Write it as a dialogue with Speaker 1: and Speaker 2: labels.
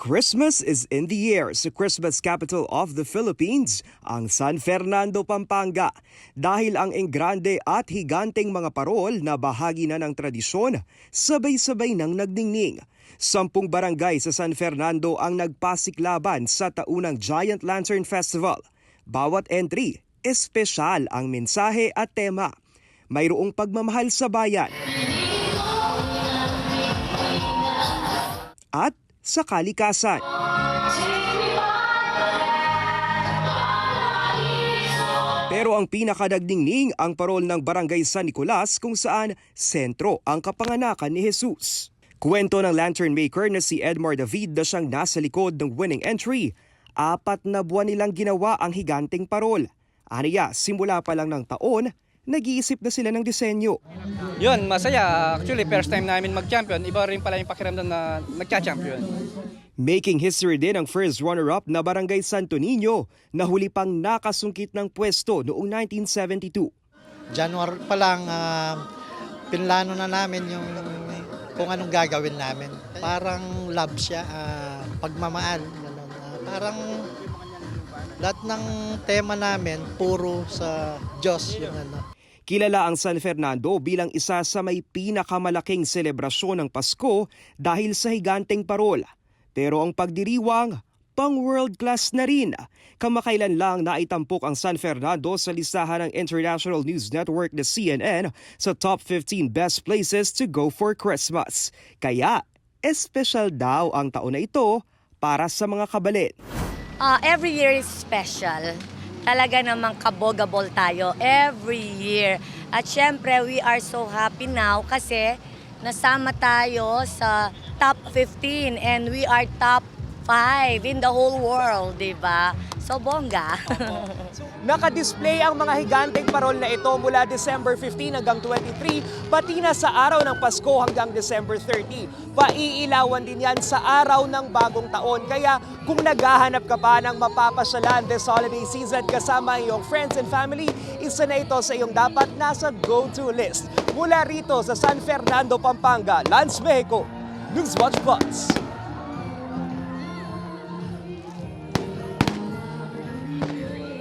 Speaker 1: Christmas is in the air sa Christmas capital of the Philippines, ang San Fernando, Pampanga. Dahil ang enggrande at higanteng mga parol na bahagi na ng tradisyon, sabay-sabay nang nagdingning. Sampung barangay sa San Fernando ang nagpasiklaban sa taunang Giant Lantern Festival. Bawat entry, espesyal ang mensahe at tema. Mayroong pagmamahal sa bayan. At sa kalikasan. Pero ang pinakadagdingning ang parol ng Barangay San Nicolas kung saan sentro ang kapanganakan ni Jesus. Kwento ng lantern maker na si Edmar David na siyang nasa likod ng winning entry. Apat na buwan nilang ginawa ang higanteng parol. Aniya, simula pa lang ng taon, nag-iisip na sila ng disenyo.
Speaker 2: Yun, masaya. Actually, first time namin mag-champion. Iba rin pala yung pakiramdam na nagcha-champion.
Speaker 1: Making history din ang first runner-up na Barangay Santo Niño na huli pang nakasungkit ng pwesto noong 1972.
Speaker 3: January pa lang, ah, pinlano na namin yung kung anong gagawin namin. Parang love siya, ah, pagmamahal. Ah, parang lahat ng tema namin, puro sa Diyos. Yung ano.
Speaker 1: Kilala ang San Fernando bilang isa sa may pinakamalaking selebrasyon ng Pasko dahil sa higanteng parol. Pero ang pagdiriwang, pang world class na rin. Kamakailan lang naitampok ang San Fernando sa listahan ng International News Network na CNN sa top 15 best places to go for Christmas. Kaya, espesyal daw ang taon na ito para sa mga kabalit.
Speaker 4: Ah, every year is special. Talaga namang kabogable tayo every year. At syempre, we are so happy now kasi nasama tayo sa top 15 and we are top 5 in the whole world, di ba? So, bongga.
Speaker 1: Nakadisplay ang mga higanteng parol na ito mula December 15 hanggang 23, pati na sa araw ng Pasko hanggang December 30. Paiilawan din yan sa araw ng bagong taon. Kaya kung naghahanap ka pa ng mapapasyalan this holiday season kasama iyong friends and family, isa na ito sa iyong dapat nasa go-to list. Mula rito sa San Fernando, Pampanga, Lance Mexico, Newswatch Plus.